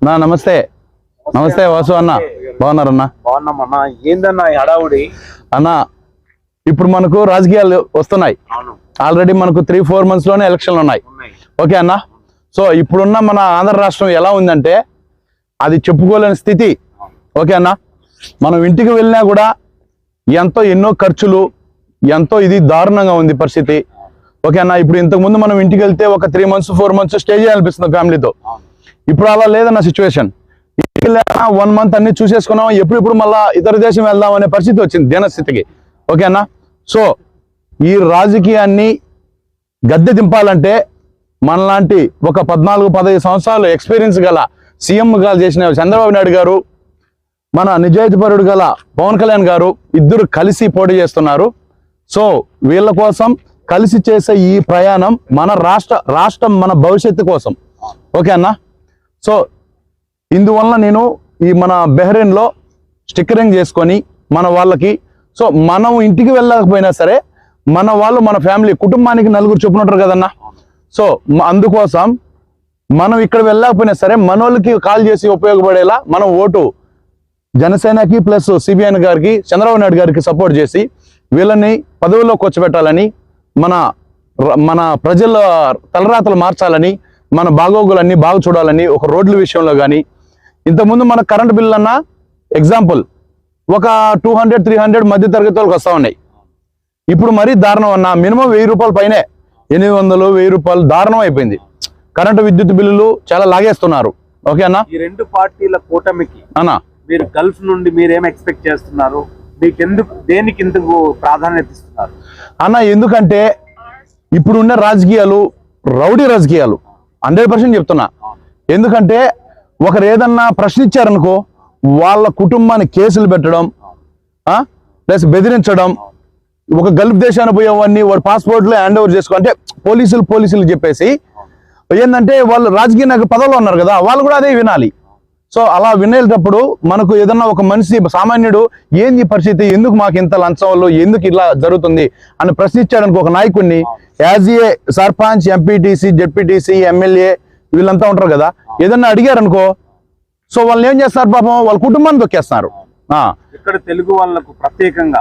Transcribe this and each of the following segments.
అన్నా నమస్తే. నమస్తే వాసు అన్న. బాగున్నారన్నా? బాగున్నామన్నా. ఏందన్నా హడావుడి? అన్న ఇప్పుడు మనకు రాజకీయాలు వస్తున్నాయి. ఆల్రెడీ మనకు త్రీ ఫోర్ మంత్స్లోనే ఎలక్షన్లు ఉన్నాయి. ఓకే అన్న? సో ఇప్పుడున్న మన ఆంధ్ర రాష్ట్రం ఎలా ఉందంటే అది చెప్పుకోలేని స్థితి. ఓకే అన్న? మనం ఇంటికి వెళ్ళినా కూడా ఎంతో ఎన్నో ఖర్చులు ఎంతో ఇది దారుణంగా ఉంది పరిస్థితి. ఓకే అన్న ఇప్పుడు ఇంతకు ముందు మనం ఇంటికి వెళ్తే ఒక three months four months stay చేయాలనిపిస్తుంది ఫ్యామిలీతో ఇప్పుడు అలా లేదన్న సిచ్యువేషన్ వన్ మంత్ అన్ని చూసేసుకున్నాం ఎప్పుడెప్పుడు మళ్ళా ఇతర దేశం వెళ్దాం అనే పరిస్థితి వచ్చింది దీనస్థితికి. ఓకేనా సో ఈ రాజకీయాన్ని గద్దె దింపాలంటే మనలాంటి ఒక పద్నాలుగు పదహైదు సంవత్సరాలు ఎక్స్పీరియన్స్ గల సీఎం గారు చేసిన చంద్రబాబు నాయుడు గారు మన నిజాయితీపరుడు గల పవన్ కళ్యాణ్ గారు ఇద్దరు కలిసి పోటీ చేస్తున్నారు. సో వీళ్ళ కోసం కలిసి చేసే ఈ ప్రయాణం మన రాష్ట్ర రాష్ట్రం మన భవిష్యత్తు కోసం. ఓకే అన్న? సో ఇందువల్ల నేను ఈ మన బెహ్రెయిన్లో స్టిక్కరింగ్ చేసుకొని మన వాళ్ళకి సో మనం ఇంటికి వెళ్ళకపోయినా సరే మన వాళ్ళు మన ఫ్యామిలీ కుటుంబానికి నలుగురు చొప్పున ఉంటారు కదన్నా? సో అందుకోసం మనం ఇక్కడ వెళ్ళకపోయినా సరే మన కాల్ చేసి ఉపయోగపడేలా మనం ఓటు జనసేనకి ప్లస్ సిబిఎన్ గారికి చంద్రబాబు నాయుడు గారికి సపోర్ట్ చేసి వీళ్ళని పదవిలో వచ్చి మన మన ప్రజల తలరాతలు మార్చాలని మన బాగోగులన్నీ బాగా చూడాలని ఒక రోడ్ల విషయంలో కానీ ఇంతకుముందు మన కరెంట్ బిల్ అన్న ఎగ్జాంపుల్ ఒక టూ హండ్రెడ్ త్రీ హండ్రెడ్ మధ్య తరగతి వాళ్ళకి వస్తూ ఉన్నాయి. ఇప్పుడు మరీ దారుణం అన్న మినిమం వెయ్యి రూపాయల పైనే ఎనిమిది వందలు వెయ్యి రూపాయలు దారుణం అయిపోయింది. కరెంటు విద్యుత్ బిల్లులు చాలా లాగేస్తున్నారు. ఓకే అన్న? ఈ రెండు పార్టీల కూటమికి అన్న? మీరు గల్ఫ్ నుండి మీరేం ఎక్స్పెక్ట్ చేస్తున్నారు? మీకు ఎందుకు దేనికి ఎందుకు ప్రాధాన్యత ఇస్తున్నారు? అన్న ఎందుకంటే ఇప్పుడున్న రాజకీయాలు రౌడీ రాజకీయాలు. హండ్రెడ్ పర్సెంట్ చెప్తున్నా. ఎందుకంటే ఒకరు ఏదన్నా ప్రశ్నించారనుకో వాళ్ళ కుటుంబాన్ని కేసులు పెట్టడం ప్లస్ బెదిరించడం ఒక గల్ఫ్ దేశాన్ని పోయేవాడిని వాడు పాస్పోర్ట్లో హ్యాండ్ ఓవర్ చేసుకో అంటే పోలీసులు పోలీసులు చెప్పేసి ఏంటంటే వాళ్ళు రాజకీయ నాయకులు పదవులు ఉన్నారు కదా వాళ్ళు కూడా అదే వినాలి. సో అలా వినేటప్పుడు మనకు ఏదన్నా ఒక మనిషి సామాన్యుడు ఏంది పరిస్థితి? ఎందుకు మాకు ఇంత లంచంలో ఎందుకు ఇలా జరుగుతుంది? అని ప్రశ్నించాడనుకో ఒక నాయకుడిని as a sarpanch MPTC ZPTC MLA వీళ్ళంతా ఉంటారు కదా. ఏదన్నా అడిగారనుకో సో వాళ్ళు ఏం చేస్తారు పాపం? వాళ్ళ కుటుంబాన్ని దొక్కేస్తున్నారు ఆ, ఇక్కడ తెలుగు వాళ్ళకు ప్రత్యేకంగా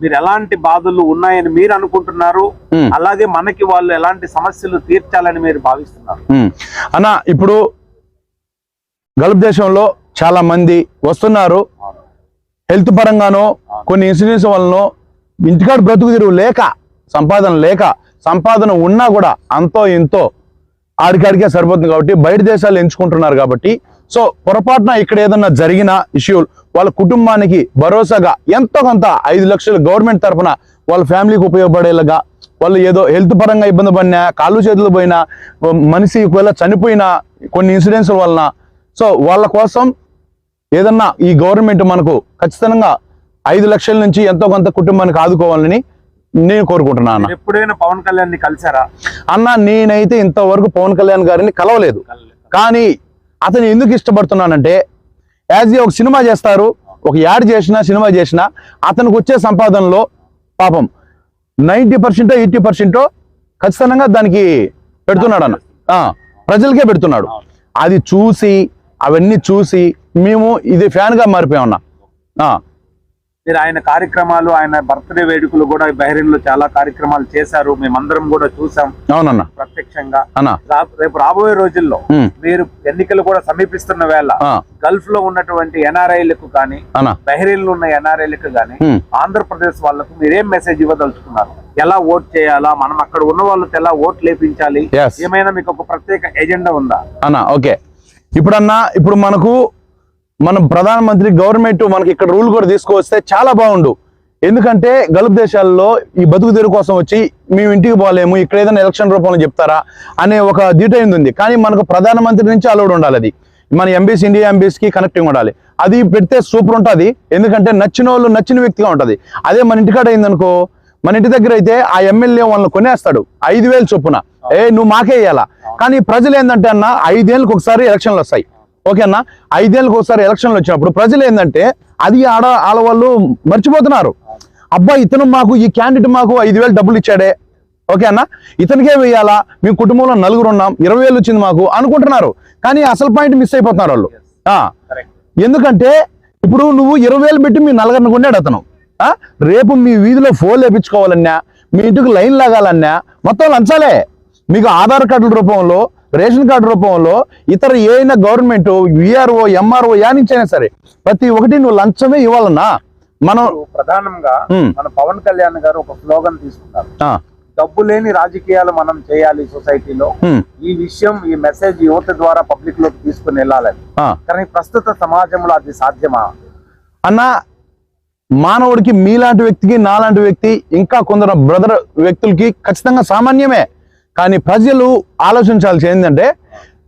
మీరు ఎలాంటి బాధలు ఉన్నాయని మీరు అనుకుంటున్నారు. అలాగే మనకి వాళ్ళు ఎలాంటి సమస్యలు తీర్చాలని మీరు భావిస్తున్నారు. అన్న ఇప్పుడు గల్ఫ్ దేశంలో చాలా మంది వస్తున్నారు. హెల్త్ పరంగానో కొన్ని ఇన్సూరెన్స్ వలనో ఇంటికాడ బ్రతుకు తిరుగు లేక సంపాదన లేక సంపాదన ఉన్నా కూడా అంతో ఇంతో ఆడికాడికే సరిపోతుంది కాబట్టి బయట దేశాలు ఎంచుకుంటున్నారు కాబట్టి. సో పొరపాటున ఇక్కడ ఏదన్నా జరిగిన ఇష్యూలు వాళ్ళ కుటుంబానికి భరోసాగా ఎంతో కొంత ఐదు లక్షలు గవర్నమెంట్ తరఫున వాళ్ళ ఫ్యామిలీకి ఉపయోగపడేలాగా వాళ్ళు ఏదో హెల్త్ పరంగా ఇబ్బంది పడినా కాళ్ళు చేతులు పోయినా మనిషి ఒకవేళ చనిపోయినా కొన్ని ఇన్సిడెంట్స్ వలన సో వాళ్ళ కోసం ఏదన్నా ఈ గవర్నమెంట్ మనకు ఖచ్చితంగా ఐదు లక్షల నుంచి ఎంతో కొంత కుటుంబానికి ఆదుకోవాలని నేను కోరుకుంటున్నాను ఎప్పుడైనా పవన్ కళ్యాణ్ని కలిసారా అన్న నేనైతే ఇంతవరకు పవన్ కళ్యాణ్ గారిని కలవలేదు. కానీ అతను ఎందుకు ఇష్టపడుతున్నానంటే యాజ్ ఏ ఒక సినిమా చేస్తారు ఒక యాడ్ చేసినా సినిమా చేసినా అతనికి వచ్చే సంపాదనలో పాపం నైంటీ పర్సెంటో ఎయిటీ పర్సెంటో ఖచ్చితంగా దానికి పెడుతున్నాడు అన్న. ప్రజలకే పెడుతున్నాడు. అది చూసి అవన్నీ చూసి మేము ఇది ఫ్యాన్గా మారిపోయాం అన్న. ఆ, మీరు ఆయన కార్యక్రమాలు ఆయన బర్త్డే వేడుకలు కూడా బహ్రెయిన్లో చాలా కార్యక్రమాలు చేశారు. మేమందరం కూడా చూసాం అవునన్న. ప్రత్యక్షంగా. రేపు రాబోయే రోజుల్లో మీరు ఎన్నికలు కూడా సమీపిస్తున్న వేళ గల్ఫ్లో ఉన్నటువంటి ఎన్ఆర్ఐలకు కానీ బహ్రెయిన్లో ఉన్న ఎన్ఆర్ఐలకు కానీ. ఆంధ్రప్రదేశ్ వాళ్ళకు మీరేం మెసేజ్ ఇవ్వదలుచుకున్నారు? ఎలా ఓట్ చేయాలా? మనం అక్కడ ఉన్న వాళ్ళతో ఎలా ఓట్ లేపించాలి. ఏమైనా మీకు ఒక ప్రత్యేక ఎజెండా ఉందా? అన్న ఓకే. ఇప్పుడన్నా ఇప్పుడు మనకు మన ప్రధానమంత్రి గవర్నమెంట్ మనకి ఇక్కడ రూల్ కూడా తీసుకువస్తే చాలా బాగుండు. ఎందుకంటే గల్ఫ్ దేశాల్లో ఈ బతుకు తెరు కోసం వచ్చి మేము ఇంటికి పోలేము ఇక్కడ ఏదైనా ఎలక్షన్ రూపంలో చెప్తారా అనే ఒక దీటైంది ఉంది. కానీ మనకు ప్రధానమంత్రి నుంచి అలౌడ్ ఉండాలి అది. మన ఎంబీసీ ఇండియా ఎంబీసీకి కనెక్టింగ్ ఉండాలి. అది పెడితే సూపర్ ఉంటుంది. ఎందుకంటే నచ్చిన వాళ్ళు నచ్చిన వ్యక్తిగా ఉంటుంది. అదే మన ఇంటికాడ అయిందనుకో మన ఇంటి దగ్గర అయితే ఆ ఎమ్మెల్యే వాళ్ళని కొనేస్తాడు. ఐదు వేలు చొప్పున. ఏ నువ్వు మాకే ఇయ్యాలా? కానీ ప్రజలు ఏంటంటే అన్న ఐదేళ్ళకి ఒకసారి ఎలక్షన్లు వస్తాయి. ఓకే అన్న? ఐదేళ్ళకి ఒకసారి ఎలక్షన్లు వచ్చినప్పుడు ప్రజలు ఏంటంటే అది ఆడ ఆడవాళ్ళు మర్చిపోతున్నారు. అబ్బా ఇతను మాకు ఈ క్యాండిడేట్ మాకు ఐదు వేలు డబ్బులు ఇచ్చాడే. ఓకే ఇతనికే వేయాలా మీ కుటుంబంలో నలుగురు ఉన్నాం ఇరవై వేలు వచ్చింది మాకు అనుకుంటున్నారు. కానీ అసలు పాయింట్ మిస్ అయిపోతున్నారు వాళ్ళు. ఎందుకంటే ఇప్పుడు నువ్వు ఇరవై వేలు పెట్టి మీ నలుగురిని కొన్నాడు అతను. రేపు మీ వీధిలో ఫోన్ లేపించుకోవాలన్నా మీ ఇంటికి లైన్ లాగాలన్నా మొత్తం లంచాలే. మీకు ఆధార్ కార్డుల రూపంలో రేషన్ కార్డు రూపంలో ఇతర ఏ అయినా గవర్నమెంట్ విఆర్ఓ ఎంఆర్ఓ యానించైనా సరే ప్రతి ఒక్కటి నువ్వు లంచమే ఇవ్వాలన్నా మనం ప్రధానంగా. మన పవన్ కళ్యాణ్ గారు ఒక స్లోగన్ తీసుకున్నారు. డబ్బు లేని రాజకీయాలు మనం చేయాలి సొసైటీలో. ఈ విషయం ఈ మెసేజ్ యువత ద్వారా పబ్లిక్లోకి తీసుకుని వెళ్ళాలని. కానీ ప్రస్తుత సమాజంలో అది సాధ్యమా? అన్న మానవుడికి మీలాంటి వ్యక్తికి నాలాంటి వ్యక్తి ఇంకా కొందరు బ్రదర్ వ్యక్తులకి ఖచ్చితంగా సామాన్యమే. కానీ ప్రజలు ఆలోచించాల్సి ఏంటంటే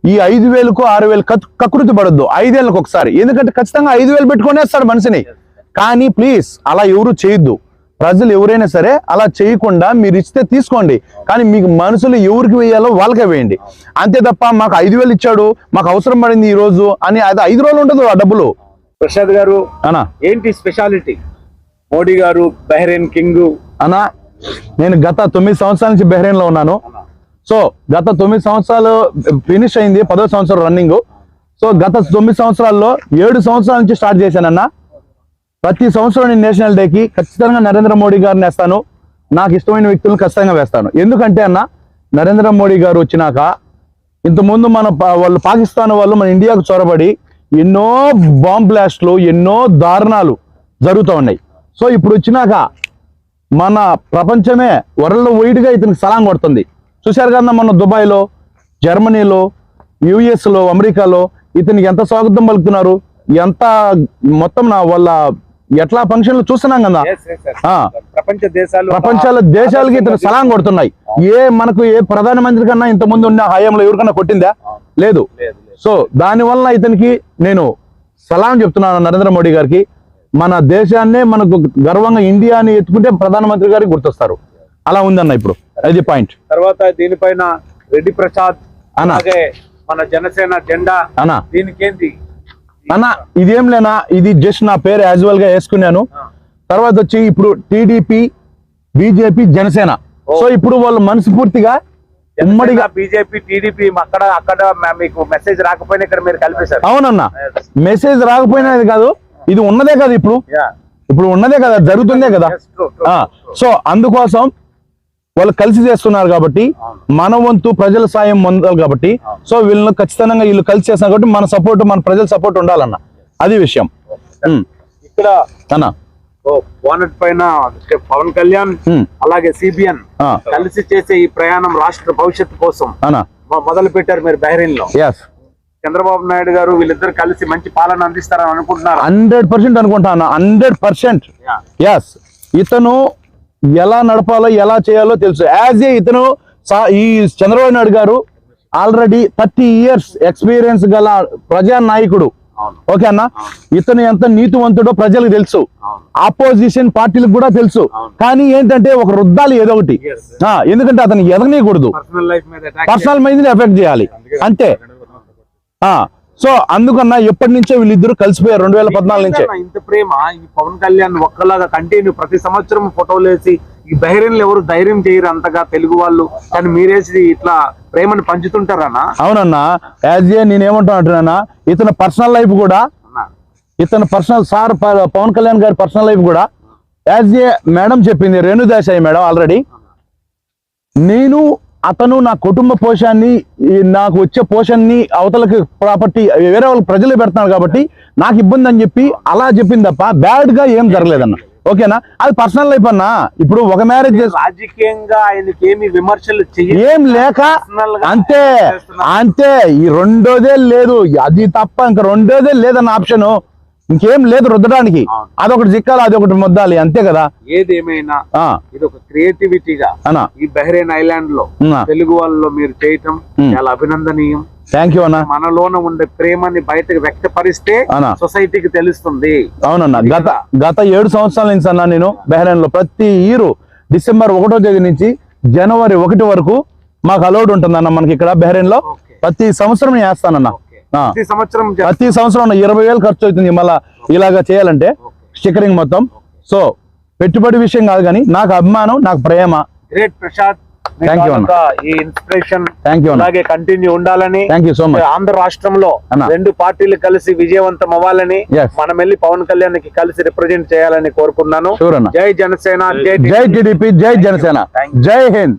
ఈ ఐదు వేలకు ఆరు వేలు కత్- కకృతి పడద్దు. ఐదేళ్ళకి ఒకసారి. ఎందుకంటే ఖచ్చితంగా ఐదు వేలు పెట్టుకునేస్తాడు మనిషిని. కానీ ప్లీజ్ అలా ఎవరు చేయొద్దు. ప్రజలు ఎవరైనా సరే అలా చేయకుండా మీరు ఇస్తే తీసుకోండి. కానీ మీకు మనసులు ఎవరికి వేయాలో వాళ్ళకే వేయండి. అంతే తప్ప మాకు ఐదు వేలు ఇచ్చాడు మాకు అవసరం పడింది ఈ రోజు అని అది ఐదు రోజులు ఉండదు ఆ డబ్బులు. ప్రసాద్ గారు అనా ఏంటి స్పెషాలిటీ? మోడీ గారు బహ్రెయిన్ కింగ్. అన్నా నేను గత తొమ్మిది సంవత్సరాల నుంచి బహ్రెయిన్లో ఉన్నాను. సో గత తొమ్మిది సంవత్సరాలు ఫినిష్ అయింది పదో సంవత్సరం రన్నింగ్ సో గత తొమ్మిది సంవత్సరాల్లో ఏడు సంవత్సరాల నుంచి స్టార్ట్ చేశానన్న. ప్రతి సంవత్సరం నేను నేషనల్ డేకి ఖచ్చితంగా నరేంద్ర మోడీ గారిని వేస్తాను. నాకు ఇష్టమైన వ్యక్తులను ఖచ్చితంగా వేస్తాను. ఎందుకంటే అన్న నరేంద్ర మోడీ గారు వచ్చినాక ఇంతకుముందు మన వాళ్ళు పాకిస్తాన్ వాళ్ళు మన ఇండియాకు చొరబడి ఎన్నో బాంబ్ బ్లాస్ట్లు ఎన్నో దారుణాలు జరుగుతూ ఉన్నాయి. సో ఇప్పుడు వచ్చినాక మన ప్రపంచమే వరల్డ్ వైడ్గా ఇతనికి సలాం కొడుతుంది. చూశారు కదా మొన్న దుబాయ్లో జర్మనీలో యుఎస్లో అమెరికాలో ఇతనికి ఎంత స్వాగతం పలుకుతున్నారు? ఎంత మొత్తం నా వాళ్ళ ఎట్లా ఫంక్షన్లు చూస్తున్నాం కదా. ప్రపంచ దేశాలు ప్రపంచాల దేశాలకి ఇతను సలాం కొడుతున్నాయి. ఏ మనకు ఏ ప్రధానమంత్రి కన్నా ఇంత ముందు ఉన్న హయాంలో ఎవరికన్నా కొట్టిందా? లేదు. సో దానివల్ల ఇతనికి నేను సలాం చెప్తున్నాను నరేంద్ర మోడీ గారికి. మన దేశాన్నే మనకు గర్వంగా ఇండియాని ఎత్తుకుంటే ప్రధానమంత్రి గారికి గుర్తొస్తారు. అలా ఉందన్న ఇప్పుడు. అది పాయింట్. తర్వాత దీనిపైన రెడ్డి ప్రసాద్. అలాగే మన జనసేన జెండా అన్న. దీనికేంటి? అన్న ఇదేం లేనా? ఇది జస్ట్ నా పేరు యాజువల్గా వేసుకున్నాను. తర్వాత వచ్చి ఇప్పుడు టీడీపీ బీజేపీ జనసేన. సో ఇప్పుడు వాళ్ళు మనస్ఫూర్తిగా ఉమ్మడిగా బీజేపీ టీడీపీ అక్కడ అక్కడ మీకు మెసేజ్ రాకపోయినా ఇక్కడ మీరు కలిపేశారు అవునన్నా. మెసేజ్ రాకపోయినా కాదు. ఇది ఉన్నదే కదా ఇప్పుడు. ఇప్పుడు ఉన్నదే కదా జరుగుతుందే కదా. సో అందుకోసం వాళ్ళు కలిసి చేస్తున్నారు కాబట్టి మన వంతు ప్రజల సాయం పొందాలి కాబట్టి. సో వీళ్ళని ఖచ్చితంగా వీళ్ళు కలిసి చేస్తున్నారు కాబట్టి మన సపోర్ట్ మన ప్రజల సపోర్ట్ ఉండాలన్న. అది విషయం. ఇక్కడ అన్న. బోనట్ పైన పవన్ కళ్యాణ్ అలాగే సిబిఎన్ కలిసి చేసే ఈ ప్రయాణం రాష్ట్ర భవిష్యత్తు కోసం మొదలు పెట్టారు మీరు బహ్రెయిన్లో చంద్రబాబు నాయుడు గారు వీళ్ళిద్దరు కలిసి మంచి పాలన అందిస్తారని అనుకుంటున్నారు? హండ్రెడ్ పర్సెంట్ అనుకుంటా అన్న. Hundred percent. ఇతను ఎలా నడపాలో ఎలా చేయాలో తెలుసు. యాజ్ ఏ ఇతను ఈ చంద్రబాబు నాయుడు గారు ఆల్రెడీ థర్టీ ఇయర్స్ ఎక్స్పీరియన్స్ గల ప్రజా నాయకుడు ఓకే అన్న? ఇతను ఎంత నీతివంతుడో ప్రజలకు తెలుసు. ఆపోజిషన్ పార్టీలకు కూడా తెలుసు. కానీ ఏంటంటే ఒక రుద్దాలి ఏదో ఒకటి. ఎందుకంటే అతను ఎదగనీయకూడదు. పర్సనల్ మైండ్ ఎఫెక్ట్ చేయాలి. అంతే. సో అందుకన్నా ఎప్పటి నుంచో వీళ్ళిద్దరు కలిసిపోయారు రెండు వేల పద్నాలుగు నుంచే. ఇంత ప్రేమ? ఈ పవన్ కళ్యాణ్ ఒక్కలాగా కంటిన్యూ ప్రతి సంవత్సరం ఫోటోలు వేసి ఈ బహిరీన్ ఎవరు ధైర్యం చేయరు అంతగా తెలుగు వాళ్ళు. కానీ మీరేసి ఇట్లా ప్రేమను పంచుతుంటారనా అవునన్నా యాజ్ ఏ నేనేమంటున్నా ఇతని పర్సనల్ లైఫ్ కూడా ఇతను పర్సనల్ సార్ పవన్ కళ్యాణ్ గారి పర్సనల్ లైఫ్ కూడా యాజ్ ఏ మేడం చెప్పింది రేణు దేశాయి మేడం ఆల్రెడీ నేను అతను నా కుటుంబ పోషాన్ని నాకు వచ్చే పోషన్ని అవతలకి ప్రాపర్టీ వేరే వాళ్ళకి ప్రజలు పెడుతున్నారు కాబట్టి నాకు ఇబ్బంది అని చెప్పి అలా చెప్పింది తప్ప బ్యాడ్గా ఏం జరగలేదన్న. ఓకేనా? అది పర్సనల్ లైఫ్ అన్న. ఇప్పుడు ఒక మ్యారేజ్ రాజకీయంగా ఆయనకి ఏమి విమర్శలు ఏం లేక అంతే. అంతే. ఈ రెండోదే లేదు. అది తప్ప ఇంకా రెండోదే లేదన్న ఆప్షన్ ఇంకేం లేదు రుద్దడానికి. అదొకటి చిక్కాలి అదొకటి ముద్దాలి అంతే కదా? ఏదేమైనా ఇది ఒక క్రియేటివిటీగా ఈ బహ్రెయిన్ ఐలాండ్లో. తెలుగు వాళ్ళలో మీరు చేయటం. చాలా అభినందనీయం. థ్యాంక్ యూ అన్న. మనలోన ఉండే ప్రేమని బయటకు వ్యక్తపరిస్తే సొసైటీకి తెలుస్తుంది. అవునన్న. గత గత ఏడు సంవత్సరాల నుంచి అన్న నేను బెహ్రెయిన్లో ప్రతి ఇయర్ డిసెంబర్ ఒకటో తేదీ నుంచి జనవరి ఒకటి వరకు మాకు అలౌడ్ ఉంటుందన్న మనకి ఇక్కడ బెహ్రెయిన్లో. ప్రతి సంవత్సరం నేను వేస్తానన్న సంవత్సరం ప్రతి సంవత్సరం ఇరవై వేలు ఖర్చు అవుతుంది మళ్ళా ఇలాగా చేయాలంటే స్టిక్కరింగ్ మొత్తం. సో పెట్టుబడి విషయం కాదు కానీ నాకు అభిమానం నాకు ప్రేమ. గ్రేట్ ప్రసాద్. ఈ ఇన్స్పిరేషన్ అలాగే కంటిన్యూ ఉండాలని సో మచ్ ఆంధ్ర రాష్ట్రంలో. రెండు పార్టీలు కలిసి విజయవంతం అవ్వాలని. మనం వెళ్ళి పవన్ కళ్యాణ్కి కలిసి రిప్రజెంట్ చేయాలని కోరుకున్నాను జై జనసేన జై టిడిపి. జై జనసేన. జై హింద్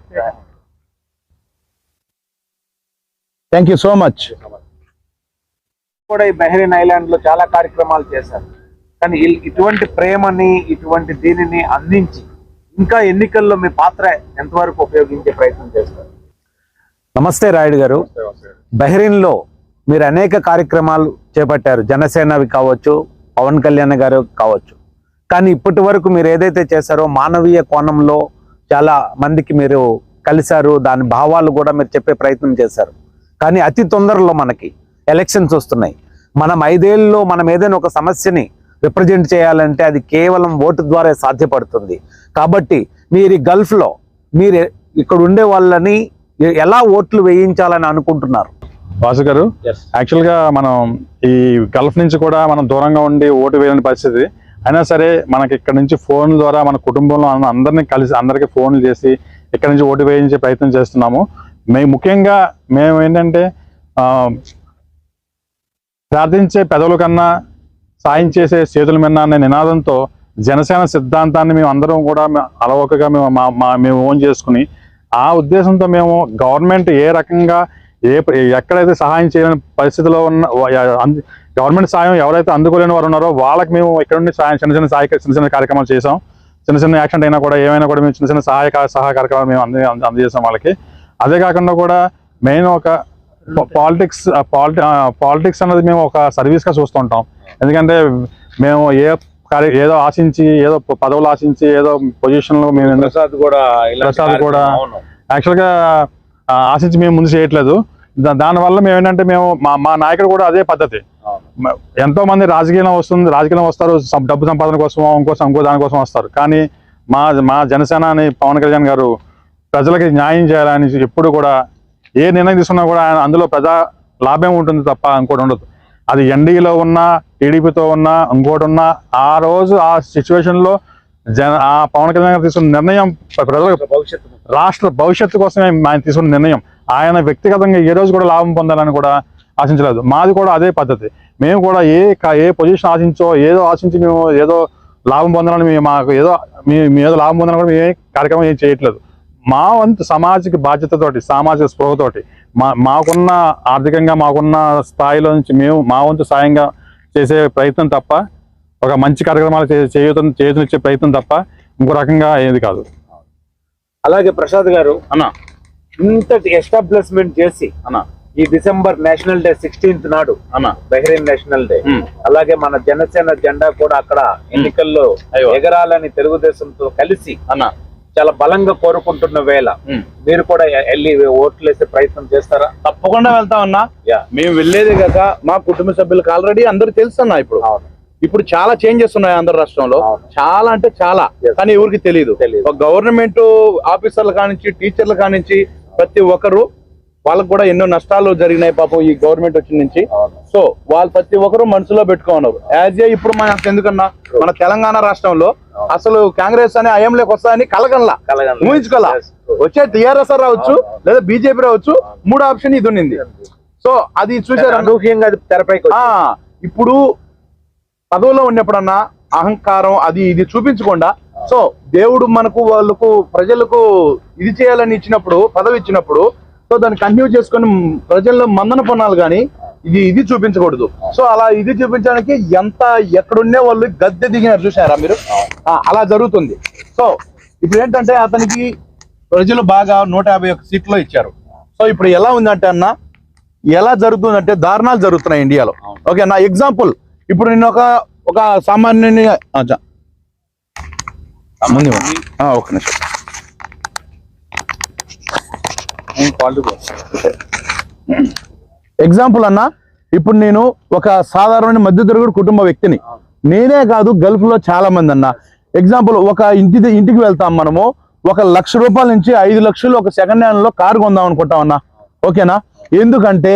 థ్యాంక్ సో మచ్ కూడా ఈ బహ్రెయిన్ ఐలాండ్లో చాలా కార్యక్రమాలు చేశారు. కానీ ఇటువంటి ప్రేమని ఇటువంటి దీనిని అందించి ఇంకా ఎన్నికల్లో మీ పాత్ర ఎంతవరకు ఉపయోగించే ప్రయత్నం చేస్తారు? నమస్తే రాయుడు గారు. బహ్రెయిన్లో మీరు అనేక కార్యక్రమాలు చేపట్టారు. జనసేనవి కావచ్చు పవన్ కళ్యాణ్ గారు కావచ్చు. కానీ ఇప్పటి వరకు మీరు ఏదైతే చేశారో మానవీయ కోణంలో చాలా మందికి మీరు కలిశారు. దాని భావాలు కూడా మీరు చెప్పే ప్రయత్నం చేశారు. కానీ అతి తొందరలో మనకి ఎలక్షన్స్ వస్తున్నాయి. మనం ఐదేళ్ళలో మనం ఏదైనా ఒక సమస్యని రిప్రజెంట్ చేయాలంటే అది కేవలం ఓటు ద్వారా సాధ్యపడుతుంది. కాబట్టి మీరు ఈ గల్ఫ్లో మీరు ఇక్కడ ఉండే వాళ్ళని ఎలా ఓట్లు వేయించాలని అనుకుంటున్నారు? వాసు గారు యాక్చువల్గా మనం ఈ గల్ఫ్ నుంచి కూడా మనం దూరంగా ఉండి ఓటు వేయని పరిస్థితి. అయినా సరే మనకి ఇక్కడ నుంచి ఫోన్ ద్వారా మన కుటుంబంలో అందరినీ కలిసి అందరికి ఫోన్లు చేసి ఇక్కడ నుంచి ఓటు వేయించే ప్రయత్నం చేస్తున్నాము. మేము ముఖ్యంగా మేము ఏంటంటే ఆ, ప్రార్థించే పెదవుల కన్నా సాయం చేసే చేతుల మీద అనే నినాదంతో జనసేన సిద్ధాంతాన్ని మేము అందరం కూడా అలవకగా మేము మా మా- మేము ఓన్ చేసుకుని ఆ ఉద్దేశంతో మేము గవర్నమెంట్ ఏ రకంగా ఏ ఎక్కడైతే సహాయం చేయలేని పరిస్థితిలో ఉన్న గవర్నమెంట్ సాయం ఎవరైతే అందుకోలేని వారు ఉన్నారో వాళ్ళకి మేము ఇక్కడ నుండి సాయం చిన్న చిన్న సహాయ చిన్న చిన్న కార్యక్రమాలు చేసాం చిన్న చిన్న యాక్సిడెంట్ అయినా కూడా ఏమైనా కూడా మేము చిన్న చిన్న సహాయ సహాయ కార్యక్రమాలు మేము అంద- అందజేసాం వాళ్ళకి. అదే కాకుండా కూడా మెయిన్ ఒక పాలిటిక్స్ పాలిటి పాలిటిక్స్ అనేది మేము ఒక సర్వీస్గా చూస్తుంటాం. ఎందుకంటే మేము ఏ ఏదో ఆశించి ఏదో పదవులు ఆశించి ఏదో పొజిషన్లో మేము ప్రసాద్ కూడా ప్రసాద్ కూడా యాక్చువల్గా ఆశించి మేము ముందు చేయట్లేదు. దా- దానివల్ల మేము ఏంటంటే మేము మా మా నాయకుడు కూడా అదే పద్ధతి. ఎంతో మంది రాజకీయం వస్తుంది రాజకీయం వస్తారు డబ్బు సంపాదన కోసం ఇంకోసం ఇంకో దానికోసం వస్తారు. కానీ మా మా జనసేన అని పవన్ కళ్యాణ్ గారు ప్రజలకి న్యాయం చేయాలని ఎప్పుడు కూడా ఏ నిర్ణయం తీసుకున్నా కూడా ఆయన అందులో ప్రజా లాభం ఉంటుంది తప్ప ఇంకోటి ఉండదు. అది ఎన్డీలో ఉన్నా టీడీపీతో ఉన్నా ఇంకోటి ఉన్నా ఆ రోజు ఆ సిచ్యువేషన్లో జన ఆ పవన్ కళ్యాణ్ గారు తీసుకున్న నిర్ణయం ప్రజలకు భవిష్యత్తు రాష్ట్ర భవిష్యత్తు కోసమే ఆయన తీసుకున్న నిర్ణయం. ఆయన వ్యక్తిగతంగా ఏ రోజు కూడా లాభం పొందాలని కూడా ఆశించలేదు. మాది కూడా అదే పద్ధతి. మేము కూడా ఏ ఏ పొజిషన్ ఆశించో ఏదో ఆశించి మేము ఏదో లాభం పొందాలని మేము మాకు ఏదో మీ ఏదో లాభం పొందాలని కూడా మేము ఏ కార్యక్రమం ఏం చేయట్లేదు. మా వంతు సామాజిక బాధ్యతతోటి సామాజిక స్పృహతోటి మా మాకున్న ఆర్థికంగా మాకున్న స్థాయిలో నుంచి మేము మా వంతు సాయంగా చేసే ప్రయత్నం తప్ప ఒక మంచి కార్యక్రమాలు చేయూతం చేయూతనిచ్చే ప్రయత్నం తప్ప ఇంకో రకంగా ఏది కాదు. అలాగే ప్రసాద్ గారు అన్న. ఇంతటి ఎస్టాబ్లిష్మెంట్ చేసి అన్న. ఈ డిసెంబర్ నేషనల్ డే సిక్స్టీన్త్ నాడు అన్న. Bahrain national day. అలాగే మన జనసేన జెండా కూడా అక్కడ ఎన్నికల్లో. ఎగరాలని తెలుగుదేశంతో కలిసి అన్న. చాలా బలంగా కోరుకుంటున్న వేళ. మీరు కూడా వెళ్ళి ఓట్లు వేసే ప్రయత్నం చేస్తారా? తప్పకుండా వెళ్తామన్నా యా. మేము వెళ్ళేది కాక మా కుటుంబ సభ్యులకు ఆల్రెడీ అందరు తెలుసన్నా ఇప్పుడు. ఇప్పుడు చాలా చేంజెస్ ఉన్నాయి ఆంధ్ర రాష్ట్రంలో. చాలా అంటే చాలా. కానీ ఎవరికి తెలియదు గవర్నమెంట్ ఆఫీసర్ల కానించి టీచర్ల కానించి ప్రతి ఒక్కరు వాళ్ళకు కూడా ఎన్నో నష్టాలు జరిగినాయి పాపం ఈ గవర్నమెంట్ వచ్చిన నుంచి. సో వాళ్ళు ప్రతి ఒక్కరు మనసులో పెట్టుకున్నారు యాజ్ ఏ ఇప్పుడు మన ఎందుకన్నా మన తెలంగాణ రాష్ట్రంలో అసలు కాంగ్రెస్ అనే అయంలోకి వస్తాయని. ఊహించుకోవాలా Yes. వచ్చే టిఆర్ఎస్ రావచ్చు. లేదా బీజేపీ రావచ్చు మూడు ఆప్షన్ ఇది ఉన్నింది సో అది చూసారా అనూహ్యంగా తెరపైకి వచ్చింది. ఇప్పుడు పదవిలో ఉన్నప్పుడన్నా అహంకారం అది ఇది చూపించకుండా సో దేవుడు మనకు వాళ్ళకు ప్రజలకు ఇది చేయాలని ఇచ్చినప్పుడు పదవి ఇచ్చినప్పుడు సో దాన్ని కంటిన్యూ చేసుకొని ప్రజల్లో మందన పొందాలి కానీ ఇది ఇది చూపించకూడదు. సో అలా ఇది చూపించడానికి ఎంత ఎక్కడున్నే వాళ్ళు గద్దె దిగినారు చూసారా మీరు? అలా జరుగుతుంది. సో ఇప్పుడు ఏంటంటే అతనికి ప్రజలు బాగా నూట యాభై ఒక్క సీట్లో ఇచ్చారు. సో ఇప్పుడు ఎలా ఉందంటే అన్న ఎలా జరుగుతుందంటే దారుణాలు జరుగుతున్నాయి ఇండియాలో. ఓకే నా ఎగ్జాంపుల్ ఇప్పుడు నేను ఒక ఒక సామాన్యుని ఓకే నిమిషం. ఎగ్జాంపుల్ అన్న ఇప్పుడు నేను ఒక సాధారణ మధ్యతరగతి కుటుంబ వ్యక్తిని. నేనే కాదు గల్ఫ్లో చాలా మంది అన్న. ఎగ్జాంపుల్ ఒక ఇంటి ఇంటికి వెళ్తాం మనము ఒక లక్ష రూపాయల నుంచి ఐదు లక్షలు ఒక సెకండ్ హ్యాండ్లో కారు కొందాం అనుకుంటాం అన్న. ఓకేనా? ఎందుకంటే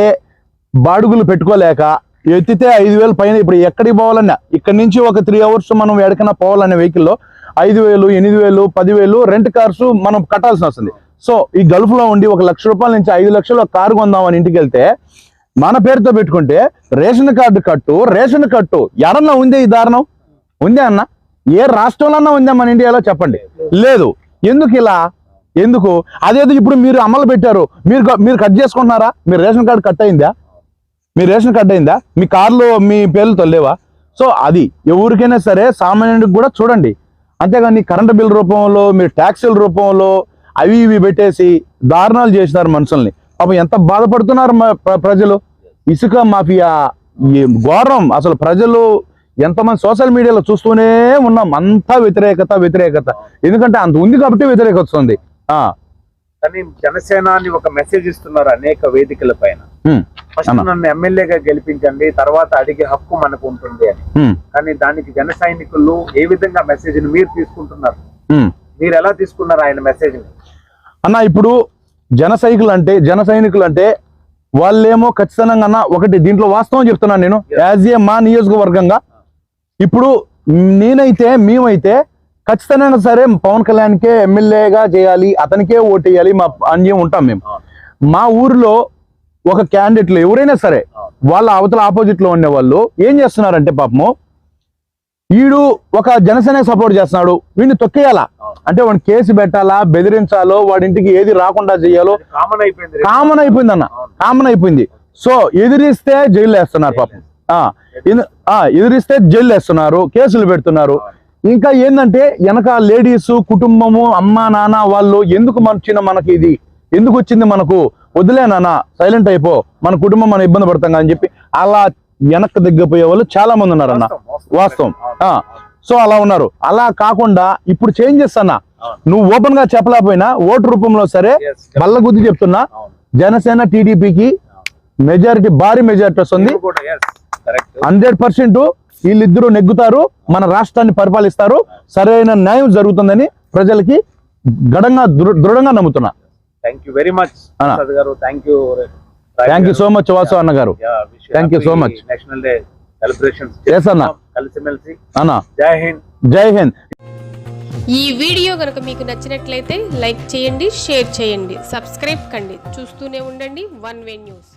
బాడుగులు పెట్టుకోలేక ఎత్తితే ఐదు వేలు పైన ఇప్పుడు ఎక్కడికి పోవాలన్నా ఇక్కడ నుంచి ఒక త్రీ అవర్స్ మనం ఎక్కడికైనా పోవాలనే వెహికల్లో ఐదు వేలు ఎనిమిది వేలు పదివేలు రెంట్ కార్స్ మనం కట్టాల్సి వస్తుంది సో ఈ గల్ఫ్లో ఉండి ఒక లక్ష రూపాయల నుంచి ఐదు లక్షల కారు కొందామని ఇంటికి వెళ్తే మన పేరుతో పెట్టుకుంటే రేషన్ కార్డు కట్టు రేషన్ కట్టు. ఎడన్నా ఉందే ఈ దారుణం? ఉందే అన్న? ఏ రాష్ట్రంలో ఉందా మన ఇండియాలో? చెప్పండి. లేదు. ఎందుకు ఇలా? ఎందుకు? అదేదో ఇప్పుడు మీరు అమలు పెట్టారు. మీరు మీరు కట్ చేసుకుంటున్నారా? మీరు రేషన్ కార్డు కట్ అయిందా? మీ రేషన్ కార్డు అయిందా? మీ కార్లు మీ పేర్లతో లేవా సో అది ఎవరికైనా సరే సామాన్యుడికి కూడా చూడండి. అంతేగాని కరెంటు బిల్ రూపంలో మీరు ట్యాక్సీల రూపంలో అవి ఇవి పెట్టేసి దారుణాలు చేసినారు మనుషుల్ని. పాపం ఎంత బాధపడుతున్నారు ప్రజలు? ఇసుక మాఫియా ఈ ఘోరం. అసలు ప్రజలు ఎంతమంది సోషల్ మీడియాలో చూస్తూనే ఉన్నాం. అంతా వ్యతిరేకత వ్యతిరేకత. ఎందుకంటే అంత ఉంది కాబట్టి వ్యతిరేకత వస్తుంది. కానీ జనసేన అని ఒక మెసేజ్ ఇస్తున్నారు అనేక వేదికల పైన. ఫస్ట్. నన్ను ఎమ్మెల్యేగా గెలిపించండి తర్వాత అడిగే హక్కు మనకు ఉంటుంది అని. కానీ దానికి జన సైనికులు ఏ విధంగా మెసేజ్ని మీరు తీసుకుంటున్నారు. మీరు ఎలా తీసుకున్నారు ఆయన మెసేజ్ని? అన్న ఇప్పుడు జన సైకులు అంటే జన సైనికులు అంటే వాళ్ళేమో ఖచ్చితంగా అన్న ఒకటి దీంట్లో వాస్తవం చెప్తున్నాను నేను. యాజ్ ఏ మా నియోజకవర్గంగా ఇప్పుడు నేనైతే మేమైతే ఖచ్చితంగా సరే పవన్ కళ్యాణ్కే ఎమ్మెల్యేగా చేయాలి అతనికే ఓటేయాలి మా అన్యం ఉంటాం మేము. మా ఊరిలో ఒక క్యాండిడేట్లు ఎవరైనా సరే వాళ్ళ అవతల ఆపోజిట్లో ఉండే వాళ్ళు ఏం చేస్తున్నారంటే పాపము వీడు ఒక జనసేనకి సపోర్ట్ చేస్తున్నాడు. వీడిని తొక్కేయాలా? అంటే వాడిని కేసు పెట్టాలా? బెదిరించాలో? వాడి ఇంటికి ఏది రాకుండా చేయాలో? కామన్ అయిపోయింది కామన్ అయిపోయింది అన్న కామన్ అయిపోయింది. సో ఎదిరిస్తే జైలు వేస్తున్నారు పాపం. ఎదిరిస్తే జైలు వేస్తున్నారు. కేసులు పెడుతున్నారు. ఇంకా ఏంటంటే వెనక లేడీస్ కుటుంబము అమ్మ నాన్న వాళ్ళు ఎందుకు వచ్చిన మనకి ఇది? ఎందుకు వచ్చింది మనకు? వదిలే నాన్న సైలెంట్ అయిపో. మన కుటుంబం మనం ఇబ్బంది పడతాం అని చెప్పి అలా వెనక్కి దిగ్గపోయే వాళ్ళు చాలా మంది ఉన్నారు అన్న వాస్తవం. సో అలా ఉన్నారు. అలా కాకుండా ఇప్పుడు చేంజ్ చేస్తానా? నువ్వు ఓపెన్గా చెప్పలేకపోయినా ఓటు రూపంలో సరే. బల్ల గుద్ది చెప్తున్నా. జనసేన టీడీపీకి మెజారిటీ భారీ మెజారిటీ వస్తుంది. హండ్రెడ్ పర్సెంట్ వీళ్ళిద్దరూ నెగ్గుతారు మన రాష్ట్రాన్ని పరిపాలిస్తారు. సరైన న్యాయం జరుగుతుందని ప్రజలకి గడంగా దృఢంగా నమ్ముతున్నా. థ్యాంక్ యూ వెరీ మచ్ అన్న. గారు. Thank you thank you so much Vasu అన్న గారు Thank you so much. National day celebrations Yes, అన్న. కలిసిమెలిసి అన్న జై హింద్ జై హింద్ ఈ వీడియో కనుక మీకు నచ్చినట్లయితే లైక్ చేయండి షేర్ చేయండి సబ్స్క్రైబ్ కండి. చూస్తూనే ఉండండి వన్ వే న్యూస్.